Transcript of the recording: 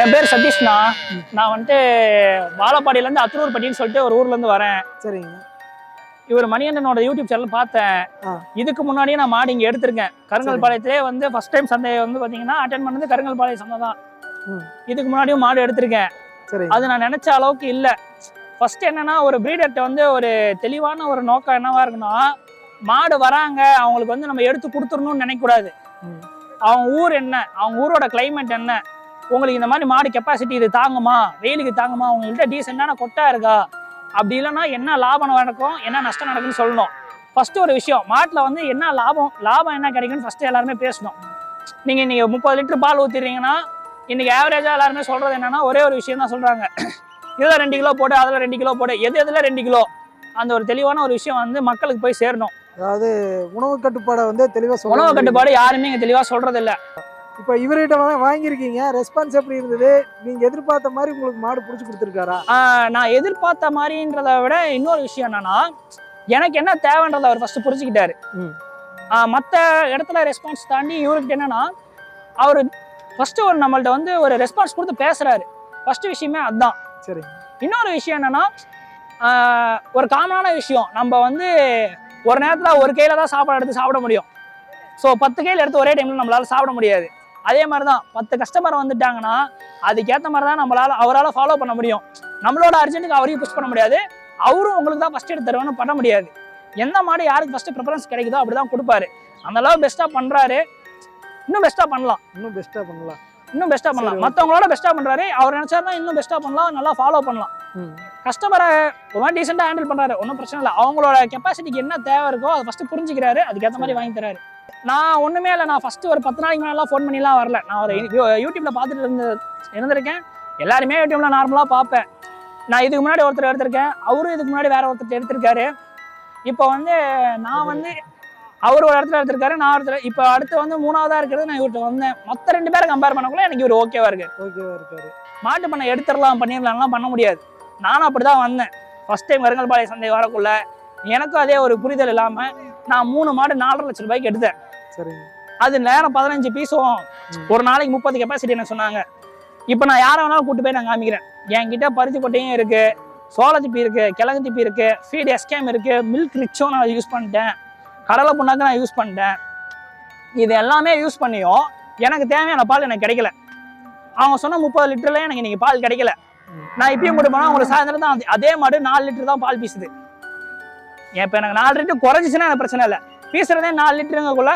என் பேர் சதீஷ்ண்ணா. நான் வந்துட்டு வாழப்பாடியிலேருந்து அத்தனூர்பட்டின்னு சொல்லிட்டு ஒரு ஊர்லேருந்து வரேன். சரிங்க. இவர் மணியண்ணனோட யூடியூப் சேனல் பார்த்தேன். இதுக்கு முன்னாடியே நான் மாடு இங்கே எடுத்திருக்கேன். கருங்கல் பாளையத்திலே வந்து ஃபர்ஸ்ட் டைம் சந்தை வந்து பார்த்தீங்கன்னா அட்டன் பண்ணது கருங்கல் பாளையம் சந்தை தான். இதுக்கு முன்னாடியும் மாடு எடுத்திருக்கேன். அது நான் நினைச்ச அளவுக்கு இல்லை. ஃபர்ஸ்ட் என்னன்னா ஒரு பிரீடர்கிட்ட வந்து ஒரு தெளிவான ஒரு நோக்கம் என்னவா இருக்குன்னா மாடு வராங்க அவங்களுக்கு வந்து நம்ம எடுத்து கொடுத்துடணும்னு நினைக்கக்கூடாது. அவங்க ஊர் என்ன? அவங்க ஊரோட climate என்ன? உங்களுக்கு இந்த மாதிரி மாடு கெப்பாசிட்டி இது தாங்குமா? வெயிலுக்கு தாங்குமா? உங்கள்கிட்ட டீசெண்டான கொட்டா இருக்கா? அப்படி இல்லைன்னா என்ன லாபம் நடக்கும்? என்ன நஷ்டம் நடக்குன்னு சொல்லணும். ஃபர்ஸ்ட் ஒரு விஷயம் மாட்டில் வந்து என்ன லாபம்? லாபம் என்ன கிடைக்கும்னு ஃபர்ஸ்ட் எல்லாருமே பேசணும். நீங்கள் இன்னைக்கு முப்பது லிட்டர் பால் ஊற்றிடுறீங்கன்னா இன்னைக்கு ஆவரேஜாக எல்லாருமே சொல்றது என்னன்னா ஒரே ஒரு விஷயம் தான் சொல்றாங்க. இதில் ரெண்டு கிலோ போடு அதில் ரெண்டு கிலோ போடு. எது எதில் ரெண்டு கிலோ? அந்த ஒரு தெளிவான ஒரு விஷயம் வந்து மக்களுக்கு போய் சேரணும். அதாவது உணவு கட்டுப்பாடை வந்து தெளிவா உணவு கட்டுப்பாடு யாருமே இங்கே தெளிவாக சொல்றது இல்ல. இப்போ இவர்கிட்ட வாங்கியிருக்கீங்க. ரெஸ்பான்ஸ் எப்படி இருந்தது? நீங்க எதிர்பார்த்த மாதிரி உங்களுக்கு மாடு புடிச்சு கொடுத்துருக்காரா? நான் எதிர்பார்த்த மாதிரின்றத விட இன்னொரு விஷயம் என்னன்னா எனக்கு என்ன தேவைன்றதை அவர் ஃபர்ஸ்ட் புரிஞ்சுக்கிட்டாரு. மற்ற இடத்துல ரெஸ்பான்ஸ் தாண்டி இவர்கிட்ட என்னன்னா அவர் ஃபர்ஸ்ட் ஒரு நம்மள்ட்ட வந்து ஒரு ரெஸ்பான்ஸ் கொடுத்து பேசுறாரு. ஃபர்ஸ்ட் விஷயமே அதுதான் சரிங்க இன்னொரு விஷயம் என்னன்னா ஒரு காமனான விஷயம். நம்ம வந்து ஒரு நேரத்தில் ஒரு கையில தான் சாப்பாடு எடுத்து சாப்பிட முடியும். ஸோ பத்து கையில் எடுத்து ஒரே டைம்ல நம்மளால சாப்பிட முடியாது. அதே மாதிரி தான் பத்து கஸ்டமர் வந்துட்டாங்கன்னா அதுக்கேற்ற மாதிரி தான் நம்மளால அவரால் ஃபாலோ பண்ண முடியும். நம்மளோட அர்ஜென்ட்டுக்கு அவரையும் புஷ் பண்ண முடியாது. அவரும் உங்களுக்கு தான் ஃபர்ஸ்ட் எடுத்து தருவேன்னு பண்ண முடியாது. எந்த மாடு யாருக்கு ஃபர்ஸ்ட் ப்ரிஃபரன்ஸ் கிடைக்குதோ அப்படி தான் கொடுப்பாரு. அந்த அளவு பெஸ்ட்டாக பண்ணுறாரு இன்னும் பெஸ்ட்டாக பண்ணலாம். இன்னும் பெஸ்டா பண்ணலாம். இன்னும் பெஸ்ட்டாக பண்ணலாம். மற்றவங்களோட பெஸ்ட்டாக பண்ணுறாரு அவர் நினச்சாருன்னா இன்னும் பெஸ்ட்டாக பண்ணலாம். நல்லா ஃபாலோ பண்ணலாம். கஸ்டமரை மாதிரி டீசெண்டாக ஹேண்டில் பண்ணுறாரு ஒன்றும் பிரச்சனை இல்லை. அவங்களோட கெப்பாசிட்டிக்கு என்ன தேவை இருக்கோ அதை ஃபஸ்ட்டு புரிஞ்சுக்கிறாரு. அதுக்கேற்ற மாதிரி வாங்கி தராரு. நான் ஒன்றுமே இல்லை. நான் ஃபஸ்ட்டு ஒரு பத்து நாளைக்கு முன்னாடிலாம் ஃபோன் பண்ணிலாம் வரல. நான் ஒரு யூ- யூடியூப்ல பார்த்துட்டு இருந்து இருந்திருக்கேன். எல்லாருமே யூடியூப்ல நார்மலாக பார்ப்பேன். நான் இதுக்கு முன்னாடி ஒருத்தர் எடுத்திருக்கேன். அவரும் இதுக்கு முன்னாடி வேற ஒருத்தர் எடுத்திருக்காரு. இப்போ வந்து நான் வந்து அவர் ஒரு இடத்துல எடுத்திருக்காரு நான் ஒரு இடத்துல. இப்போ அடுத்து வந்து மூணாவதா இருக்கிறது நான் இவர்கிட்ட வந்தேன். மற்ற ரெண்டு பேரை கம்பேர் பண்ணக்குள்ள எனக்கு இவர் ஓகேவா இருக்கு. ஓகேவா இருக்காரு. மாட்டு பண்ணை எடுத்துடலாம் பண்ணிடலாம்லாம் பண்ண முடியாது. நானும் அப்படி தான் வந்தேன் ஃபர்ஸ்ட் டைம் கருங்கல்பாளைய சந்தை வரக்குள்ள. எனக்கும் அதே ஒரு புரிதல் இல்லாமல் நான் மூணு மாடு நாலரை லட்சம் ரூபாய்க்கு எடுத்தேன். சரிங்க. அது நேரம் பதினஞ்சு பீஸும். ஒரு நாளைக்கு முப்பது கெப்பாசிட்டி எனக்கு சொன்னாங்க. இப்போ நான் யாரை வேணாலும் கூட்டு போய் நான் காமிக்கிறேன். என்கிட்ட பருத்தி கொட்டையும் இருக்கு சோள திப்பி இருக்கு கிழங்கு திப்பி இருக்கு ஃபீட் எஸ்கேம் இருக்கு மில்க் ரிச்சும் நான் யூஸ் பண்ணிட்டேன். கடலை புண்ணாக்கு நான் யூஸ் பண்ணிட்டேன். இது எல்லாமே யூஸ் பண்ணியும் எனக்கு தேவையான பால் எனக்கு கிடைக்கல. அவங்க சொன்ன முப்பது லிட்டர்ல எனக்கு இன்னைக்கு பால் கிடைக்கல. நான் இப்பயும் கொண்டு போனா உங்களுக்கு சாயந்தரம் தான் அதே- அதே மாடு நாலு லிட்டர் தான் பால் பீசுது. இப்போ எனக்கு நாலு லிட்டர் குறைஞ்சிச்சுன்னா எனக்கு பிரச்சனை இல்லை? பீசுறதே நாலு லிட்டருங்கக்குள்ள